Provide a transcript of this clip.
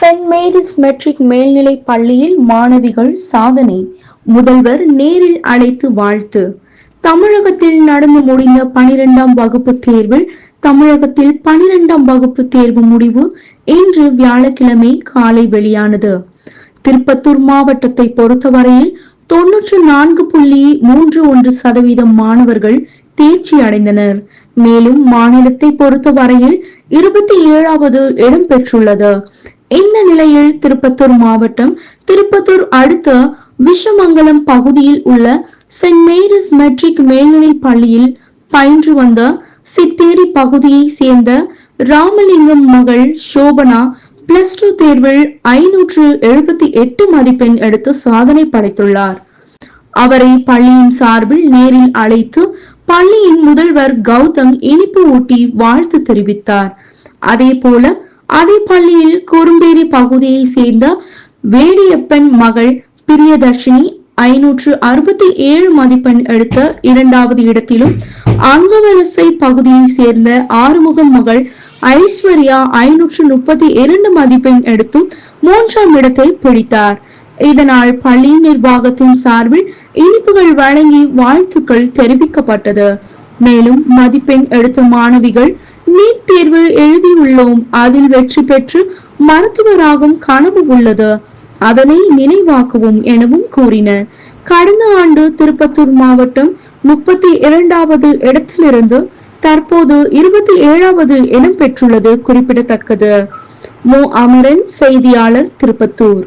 Send Mary's matric மேல்நிலை பள்ளியில் மாணவிகள் சாதனை. முதல்வர் நேரில் அழைத்து வாழ்த்து. தமிழகத்தில் நடந்து முடிந்த பனிரெண்டாம் வகுப்பு தேர்வில் தமிழகத்தில் பனிரெண்டாம் வகுப்பு தேர்வு முடிவு இன்று வியாழக்கிழமை காலை வெளியானது. திருப்பத்தூர் மாவட்டத்தை பொறுத்தவரையில் தொன்னூற்று நான்கு புள்ளி மூன்று ஒன்று சதவீதம் மாணவர்கள் தேர்ச்சி அடைந்தனர். மேலும் மாநிலத்தை பொறுத்தவரையில் இருபத்தி ஏழாவது இடம் பெற்றுள்ளது. இந்த நிலையில் திருப்பத்தூர் மாவட்டம் திருப்பத்தூர் அடுத்த விஷமங்கலம் பகுதியில் உள்ள சென்ட் மேரிஸ் மெட்ரிக் மேல்நிலை பள்ளியில் பயின்று வந்த சித்தேரி பகுதியை சேர்ந்த ராமலிங்கம் மகள் சோபனா பிளஸ் டூ தேர்வில் ஐநூற்று எழுபத்தி எட்டு மதிப்பெண் எடுத்து சாதனை படைத்துள்ளார். அவரை பள்ளியின் சார்பில் நேரில் அழைத்து பள்ளியின் முதல்வர் கௌதம் இனிப்பு ஊட்டி வாழ்த்து தெரிவித்தார். அதே போல அதே பள்ளியில் குறும்பேரி பகுதியை சேர்ந்த வேடியப்பன் மகள் பிரியதர்ஷினி ஐநூற்று அறுபத்தி ஏழு மதிப்பெண் எடுத்த இரண்டாவது இடத்திலும் அங்கவலசை பகுதியை சேர்ந்த ஆறுமுகம் மகள் ஐஸ்வர்யா ஐநூற்று முப்பத்தி இரண்டு மதிப்பெண் எடுத்தும் மூன்றாம் இடத்தை பிடித்தார். இதனால் பள்ளி நிர்வாகத்தின் சார்பில் இனிப்புகள் வழங்கி வாழ்த்துக்கள் தெரிவிக்கப்பட்டது. மேலும் மதிப்பெண் எடுத்த மாணவிகள் நீட் தேர்வு எழுதியுள்ளோம். அதில் வெற்றி பெற்று மருத்துவராகும் கனவு உள்ளது. அதனை நினைவாக்குவோம் எனவும் கூறினர். கடந்த ஆண்டு திருப்பத்தூர் மாவட்டம் முப்பத்தி இரண்டாவது இடத்திலிருந்து தற்போது இருபத்தி ஏழாவது இடம் பெற்றுள்ளது குறிப்பிடத்தக்கது. மு. அமரன் செய்தியாளர் திருப்பத்தூர்.